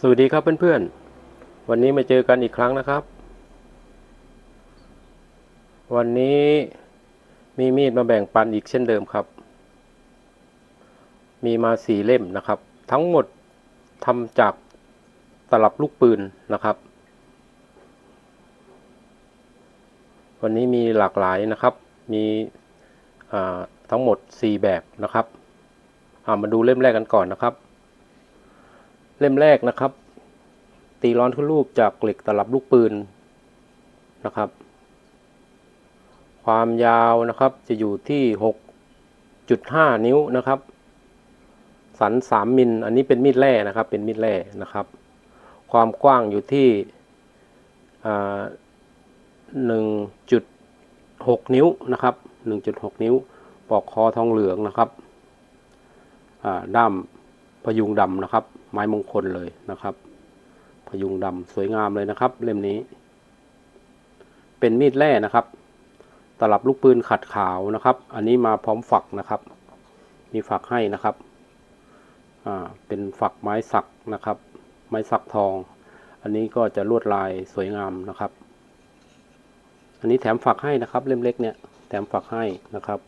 สวัสดีครับเพื่อนๆ วันนี้มาเจอกันอีกครั้งนะครับ วันนี้มีมีดมาแบ่งปันอีกเช่นเดิมครับ มีมาสี่เล่มนะครับ ทั้งหมดทำจากตลับลูกปืนนะครับ วันนี้มีหลากหลายนะครับ มีทั้งหมด 4 แบบนะครับามาดูเล่มแรกกันก่อนนะครับ เล่มแรกนะครับ ตีร้อนขึ้นรูปจากเหล็กตลับลูกปืนนะครับ ความยาวนะครับจะอยู่ที่ 6.5 นิ้วนะครับ สัน 3 มิล อันนี้เป็นมีดแร่นะครับ เป็นมีดแร่นะครับ ความกว้างอยู่ที่หนึ่งจุดหกนิ้วนะครับหนึ่งจุดหกนิ้ว ปอกคอทองเหลืองนะครับด้าม พยุงดำนะครับ ไม้มงคลเลยนะครับ พยุงดำสวยงามเลยนะครับ เล่มนี้ เป็นมีดแร่นะครับ ตลับลูกปืนขัดขาวนะครับ อันนี้มาพร้อมฝักนะครับ มีฝักให้นะครับอ่าเป็นฝักไม้สักนะครับ ไม้สักทอง อันนี้ก็จะลวดลายสวยงามนะครับ อันนี้แถมฝักให้นะครับ เล่มเล็กเนี่ยแถมฝักให้นะครับ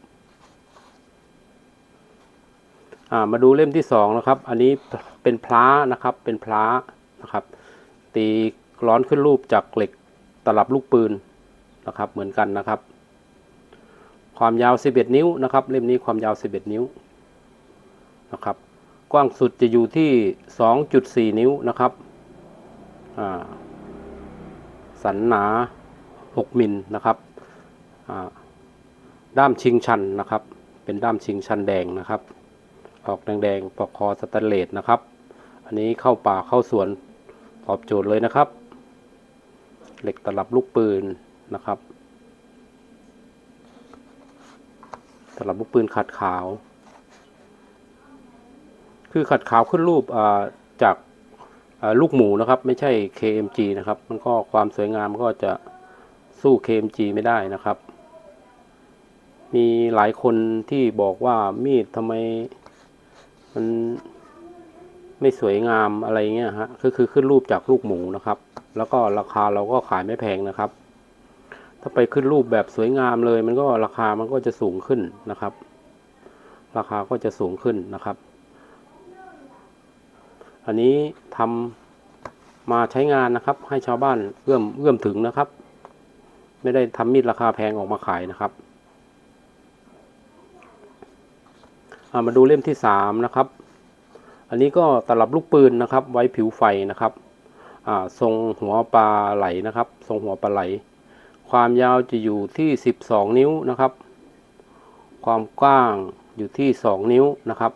อ่ามาดูเล่มที่สองนะครับ อันนี้เป็นพล้านะครับ เป็นพล้านะครับ ตีร้อนขึ้นรูปจากเหล็กตลับลูกปืนนะครับ เหมือนกันนะครับ ความยาว 11 นิ้วนะครับ เล่มนี้ความยาว 11 นิ้วนะครับ กว้างสุดจะอยู่ที่ 2.4 นิ้วนะครับสันหนา 6 มิลนะครับด้ามชิงชันนะครับ เป็นด้ามชิงชันแดงนะครับ ออกแดงๆปอกคอสแตนเลสนะครับ อันนี้เข้าป่าเข้าสวนตอบโจทย์เลยนะครับ เหล็กตลับลูกปืนนะครับ ตลับลูกปืนขัดขาว คือขัดขาวขึ้นรูปาจากาลูกหมูนะครับ ไม่ใช่ KMG นะครับ มันก็ความสวยงามก็จะสู้ KMG ไม่ได้นะครับ มีหลายคนที่บอกว่ามีดทำไม มันไม่สวยงามอะไรเงี้ยฮะคือคือขึ้นรูปจากลูกหมูนะครับ แล้วก็ราคาเราก็ขายไม่แพงนะครับ ถ้าไปขึ้นรูปแบบสวยงามเลย มันก็ราคามันก็จะสูงขึ้นนะครับ ราคาก็จะสูงขึ้นนะครับ อันนี้ทำมาใช้งานนะครับ ให้ชาวบ้านเอื้อมเอื้อมถึงนะครับ ไม่ได้ทำมีดราคาแพงออกมาขายนะครับา มาดูเล่มที่สามนะครับ อันนี้ก็ตลับลูกปืนนะครับ ไว้ผิวไฟนะครับทรงหัวปลาไหลนะครับ ทรงหัวปลาไหล ความยาวจะอยู่ที่สิบสองนิ้วนะครับ ความกว้างอยู่ที่สองนิ้วนะครับ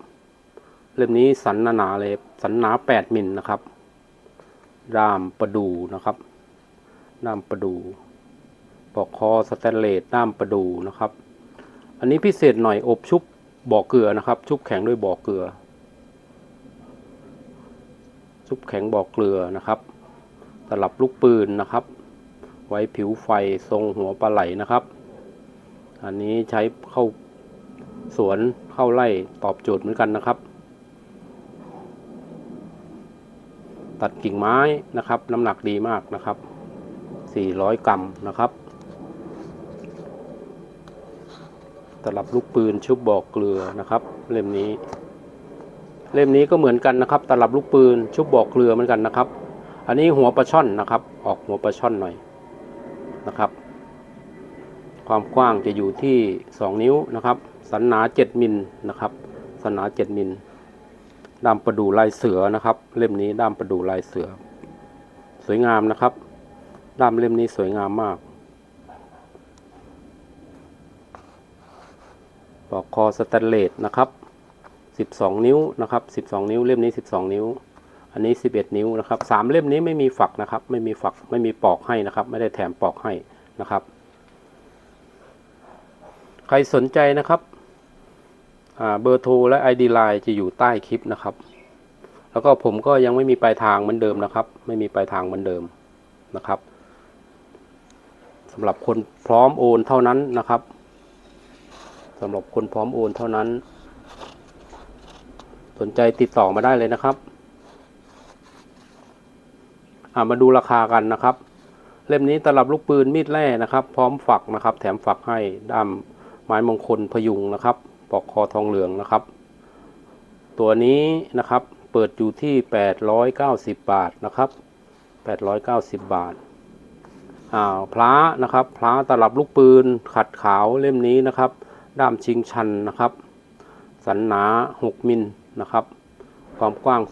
เล่มนี้สันหนาเลยสันหนาแปดมิลนะครับด้ามประดูนะครับด้ามประดูปอกคอสแตนเลสด้ามประดูนะครับ อันนี้พิเศษหน่อยอบชุบ บ่อเกลือนะครับ ชุบแข็งด้วยบ่อเกลือ ชุบแข็งบ่อเกลือนะครับตลับลูกปืนนะครับ ไว้ผิวไฟทรงหัวปลาไหลนะครับ อันนี้ใช้เข้าสวนเข้าไร่ตอบโจทย์เหมือนกันนะครับ ตัดกิ่งไม้นะครับ น้ำหนักดีมากนะครับ 400 กรัมนะครับ ตลับลูกปืนชุบบอกเกลือนะครับ เล่มนี้ เล่มนี้ก็เหมือนกันนะครับ ตลับลูกปืนชุบบอกเกลือเหมือนกันนะครับ อันนี้หัวปลาช่อนนะครับ ออกหัวปลาช่อนหน่อยนะครับ ความกว้างจะอยู่ที่ 2 นิ้วนะครับ สันหนา 7มิลนะครับสันหนา 7มิลด้ามประดูลายเสือนะครับ เล่มนี้ด้ามประดูลายเสือ สวยงามนะครับ ด้ามเล่มนี้สวยงามมาก ปอกคอสแตนเลสนะครับ 12 นิ้วนะครับ 12 นิ้วเล่มนี้ 12 นิ้ว อันนี้ 11 นิ้วนะครับสามเล่มนี้ไม่มีฝักนะครับ ไม่มีฝักไม่มีปอกให้นะครับ ไม่ได้แถมปอกให้นะครับ ใครสนใจนะครับเบอร์โทรและ ID Line จะอยู่ใต้คลิปนะครับ แล้วก็ผมก็ยังไม่มีปลายทางเหมือนเดิมนะครับ ไม่มีปลายทางเหมือนเดิมนะครับสำหรับคนพร้อมโอนเท่านั้นนะครับ สำหรับคนพร้อมโอนเท่านั้น สนใจติดต่อมาได้เลยนะครับามาดูราคากันนะครับ เล่มนี้ตลับลูกปืนมีดแร่นะครับ พร้อมฝักนะครับ แถมฝักให้ด้ามไม้มงคลพยุงนะครับปอกคอทองเหลืองนะครับ ตัวนี้นะครับเปิดอยู่ที่ 890 บาทนะครับ 890 บาทอ่าพระนะครับพระตลับลูกปืนขัดขาวเล่มนี้นะครับ ด้ามชิงชันนะครับ สันหนา 6 มิลนะครับ ความกว้าง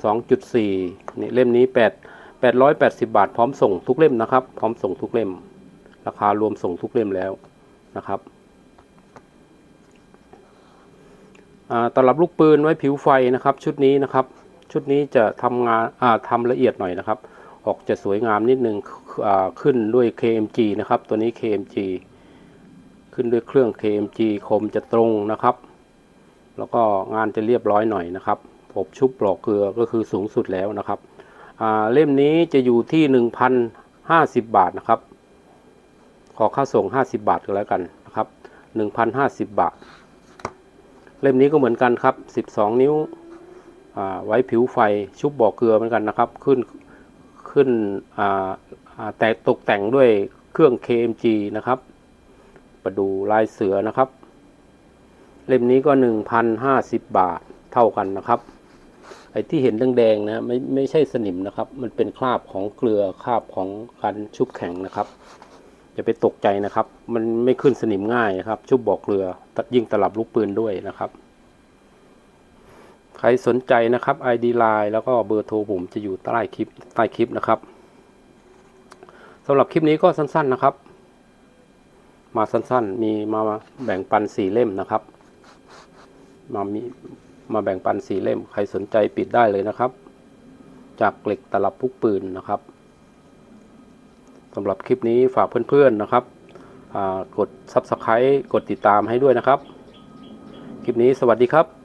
2.4 นี่เล่มนี้ 8 880 บาท พร้อมส่งทุกเล่มนะครับ พร้อมส่งทุกเล่ม ราคารวมส่งทุกเล่มแล้วนะครับอ่าตลับลูกปืนไว้ผิวไฟนะครับ ชุดนี้นะครับ ชุดนี้จะทำงานอ่าทำละเอียดหน่อยนะครับ ออกจะสวยงามนิดนึงอ่าขึ้นด้วย KMG นะครับ ตัวนี้ KMG ขึ้นด้วยเครื่อง KMG คมจะตรงนะครับ แล้วก็งานจะเรียบร้อยหน่อยนะครับผมชุบปลอกเกลือก็คือสูงสุดแล้วนะครับเล่มนี้จะอยู่ที่ 1,050 บาทนะครับ ขอค่าส่ง 50 บาทก็แล้วกันนะครับ1,050 บาท เล่มนี้ก็เหมือนกันครับ 12 นิ้วไว้ผิวไฟชุบบ่อเกลือเหมือนกันนะครับ ขึ้นขึ้นแต่ตกแต่งด้วยเครื่อง KMG นะครับ มาดูลายเสือนะครับ เล่มนี้ก็ 1,050 บาทเท่ากันนะครับ ไอ้ที่เห็นแดงๆนะไม่ไม่ใช่สนิมนะครับ มันเป็นคราบของเกลือคราบของการชุบแข็งนะครับอย่าไปตกใจนะครับ มันไม่ขึ้นสนิมง่ายนะครับ ชุบบ่อเกลือยิ่งตลับลูกปืนด้วยนะครับใครสนใจนะครับ ID Line แล้วก็เบอร์โทรผมจะอยู่ใต้คลิปใต้คลิปนะครับสำหรับคลิปนี้ก็สั้นๆนะครับ มาสั้นๆ มีมาแบ่งปันสี่เล่มนะครับ มามีมาแบ่งปันสี่เล่ม ใครสนใจปิดได้เลยนะครับ จากเหล็กตลับพุกปืนนะครับสำหรับคลิปนี้ฝากเพื่อนๆนะครับ กด Subscribe กดติดตามให้ด้วยนะครับ คลิปนี้สวัสดีครับ